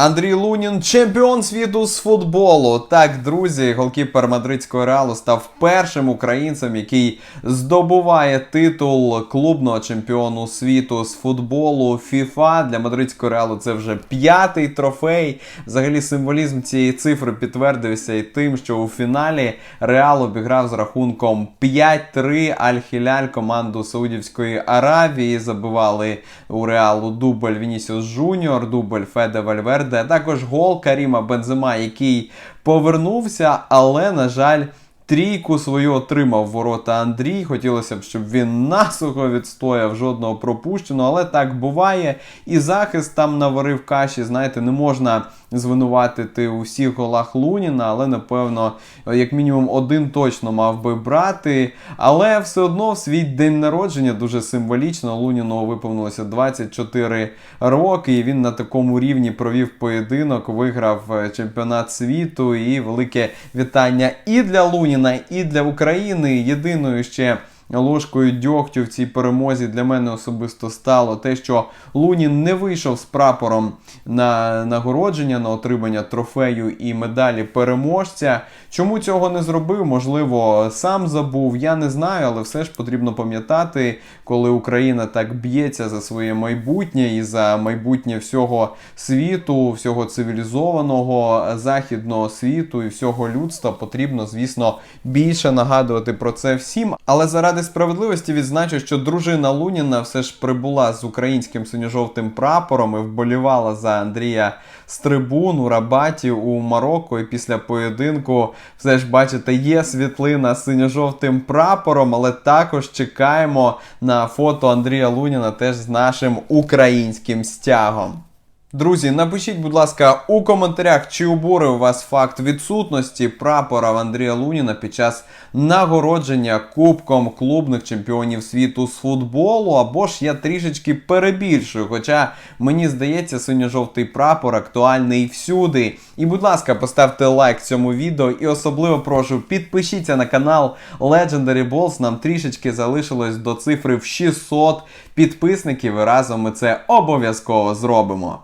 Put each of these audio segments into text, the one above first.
Андрій Лунін, чемпіон світу з футболу. Так, друзі, голкіпер мадридського реалу став першим українцем, який здобуває титул клубного чемпіону світу з футболу FIFA. Для мадридського реалу це вже п'ятий трофей. Взагалі, символізм цієї цифри підтвердився і тим, що у фіналі Реал обіграв з рахунком 5-3 Аль-Хіляль команду Саудівської Аравії. Забивали у Реалу дубль Вінісіус Жуніор, дубль Феде Вальверде, а також гол Каріма Бензема, який повернувся, але, на жаль, Трійку свою отримав ворота Андрій. Хотілося б, щоб він насухо відстояв жодного пропущеного, але так буває. І захист там наварив каші. Знаєте, не можна звинуватити у всіх голах Луніна, але напевно, як мінімум, один точно мав би брати. Але все одно в свій день народження дуже символічно. Луніну виповнилося 24 роки, і він на такому рівні провів поєдинок, виграв е, чемпіонат світу. І велике вітання і для Луніна, і для України. Єдиною ще. Ложкою дьогтю в цій перемозі для мене особисто стало те, що Лунін не вийшов з прапором на нагородження, на отримання трофею і медалі переможця. Чому цього не зробив? Можливо, сам забув. Я не знаю, але все ж потрібно пам'ятати, коли Україна так б'ється за своє майбутнє і за майбутнє всього світу, всього цивілізованого західного світу і всього людства. Потрібно, звісно, більше нагадувати про це всім. Але заради справедливості відзначу, що дружина Луніна все ж прибула з українським синьо-жовтим прапором і вболівала за Андрія з трибун у Рабаті у Марокко. І після поєдинку все ж бачите, є світлина з синьо-жовтим прапором, але також чекаємо на фото Андрія Луніна теж з нашим українським стягом. Друзі, напишіть, будь ласка, у коментарях, чи обурив вас факт відсутності прапора в Андрія Луніна під час нагородження Кубком клубних чемпіонів світу з футболу, або ж я трішечки перебільшую. Хоча мені здається, синьо-жовтий прапор актуальний всюди. І, будь ласка, поставте лайк цьому відео і особливо прошу підпишіться на канал Legendary Balls. Нам трішечки залишилось до цифри в 600 підписників. І разом ми це обов'язково зробимо.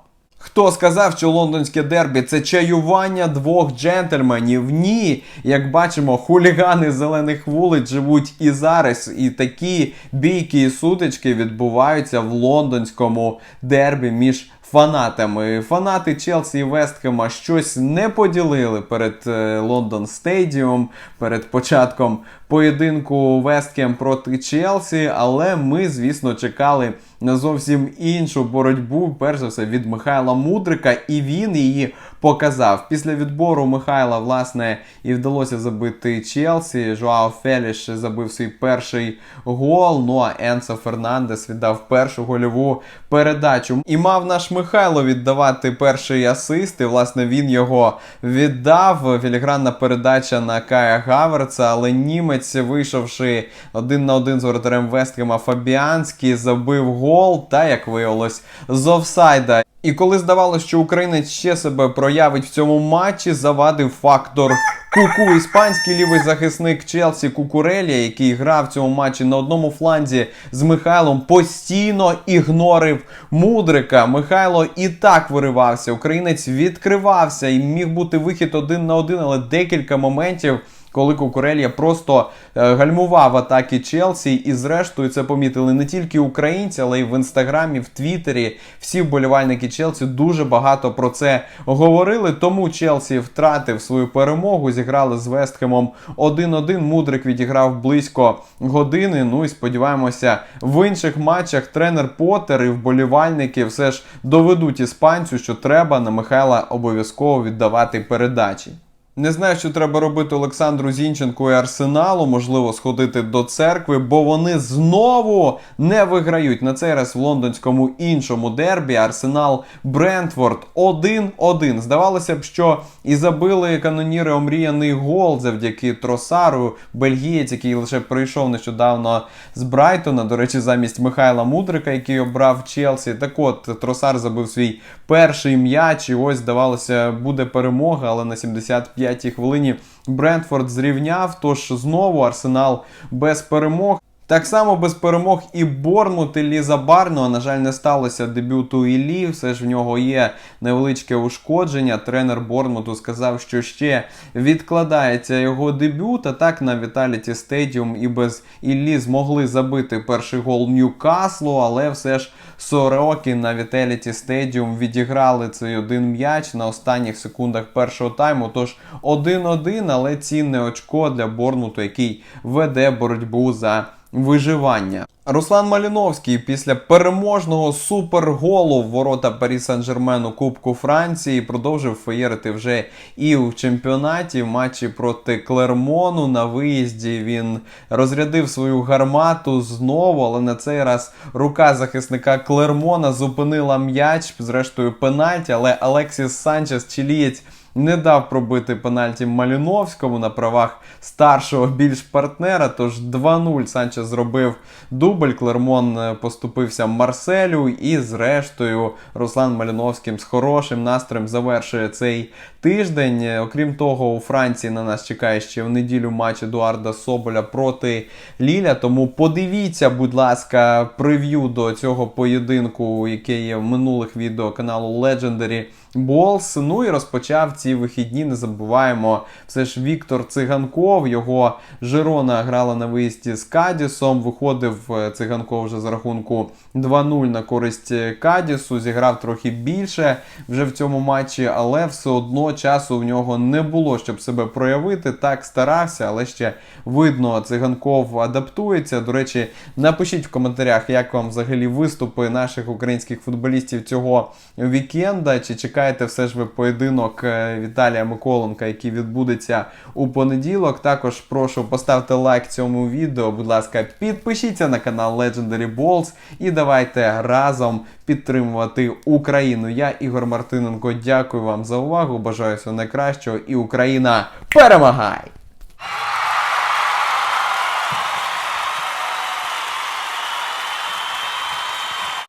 Хто сказав, що лондонське дербі це чаювання двох джентльменів? Ні, як бачимо, хулігани зелених вулиць живуть і зараз, і такі бійки і сутички відбуваються в лондонському дербі між фанатами. Фанати Челсі і Вестхема щось не поділили перед е, Лондон Стедіум, перед початком поєдинку Вестхем проти Челсі, але ми, звісно, чекали на зовсім іншу боротьбу, перш за все, від Михайла Мудрика, і він її показав. Після відбору Михайла, власне, і вдалося забити Челсі. Жуао Феліш забив свій перший гол. Ну а Енсо Фернандес віддав першу гольову передачу. І мав наш Михайло віддавати перший асист. І, власне, він його віддав. Філігранна передача на Кая Гаверца, але німець, вийшовши один на один з воротарем Вестхема Фабіанський, забив гол. Та як виявилось з офсайда. І коли здавалося, що українець ще себе проявить в цьому матчі, завадив фактор Куку. Іспанський лівий захисник Челсі Кукурелія, який грав в цьому матчі на одному фланзі з Михайлом, постійно ігнорив Мудрика. Михайло і так виривався. Українець відкривався і міг бути вихід один на один, але декілька моментів коли Кукурелія просто е, гальмував атаки Челсі, і зрештою це помітили не тільки українці, але й в інстаграмі, в Твіттері. Всі вболівальники Челсі дуже багато про це говорили. Тому Челсі втратив свою перемогу, зіграли з Вестхемом 1-1. Мудрик відіграв близько години. Ну і сподіваємося, в інших матчах тренер Поттер і вболівальники все ж доведуть іспанцю, що треба на Михайла обов'язково віддавати передачі. Не знаю, що треба робити Олександру Зінченку і Арсеналу, можливо, сходити до церкви, бо вони знову не виграють на цей раз в лондонському іншому дербі. Арсенал Брентфорд 1-1. Здавалося б, що і забили каноніри омріяний гол завдяки Тросару, бельгієць, який лише прийшов нещодавно з Брайтона. До речі, замість Михайла Мудрика, який обрав Челсі. Так от Тросар забив свій перший м'яч. І ось здавалося, буде перемога, але на 75 хвилині Брентфорд зрівняв. Тож знову Арсенал без перемог. Так само без перемог і Борнмут, і Ліза Барно. На жаль, не сталося дебюту Іллі. Все ж в нього є невеличке ушкодження. Тренер Борнмуту сказав, що ще відкладається його дебют. А так на Віталіті Стедіум і без Іллі змогли забити перший гол Ньюкаслу, але все ж Сороки на Віталіті Стедіум відіграли цей один м'яч на останніх секундах першого тайму. Тож 1-1, але цінне очко для Борнмуту, який веде боротьбу за виживання. Руслан Маліновський після переможного суперголу в ворота Парі Сан-Жермену Кубку Франції продовжив феєрити вже і в чемпіонаті в матчі проти Клермону. На виїзді він розрядив свою гармату знову, але на цей раз рука захисника Клермона зупинила м'яч, зрештою пенальті, але Алексіс Санчес чилієць не дав пробити пенальті Маліновському на правах старшого більш партнера. Тож 2-0 Санчес зробив дубль. Клермон е, поступився Марселю, і зрештою Руслан Маліновським з хорошим настроєм завершує цей тиждень. Е, Окрім того, у Франції на нас чекає ще в неділю матч Едуарда Соболя проти Ліля. Тому подивіться, будь ласка, прев'ю до цього поєдинку, яке є в минулих відео каналу Legendary. Болс. Ну і розпочав ці вихідні. Не забуваємо. Все ж Віктор Циганков. Його Жирона грала на виїзді з Кадісом. Виходив е, Циганков вже за рахунку 2-0 на користь Кадісу. Зіграв трохи більше вже в цьому матчі, але все одно часу в нього не було, щоб себе проявити. Так старався, але ще видно, циганков адаптується. До речі, напишіть в коментарях, як вам взагалі виступи наших українських футболістів цього вікенда. Чи чекаєте все ж ви поєдинок е, Віталія Миколенка, який відбудеться у понеділок? Також прошу поставте лайк цьому відео. Будь ласка, підпишіться на канал Legendary Balls і давайте разом підтримувати Україну. Я Ігор Мартиненко. Дякую вам за увагу. Бажаю всього найкращого і Україна перемагай!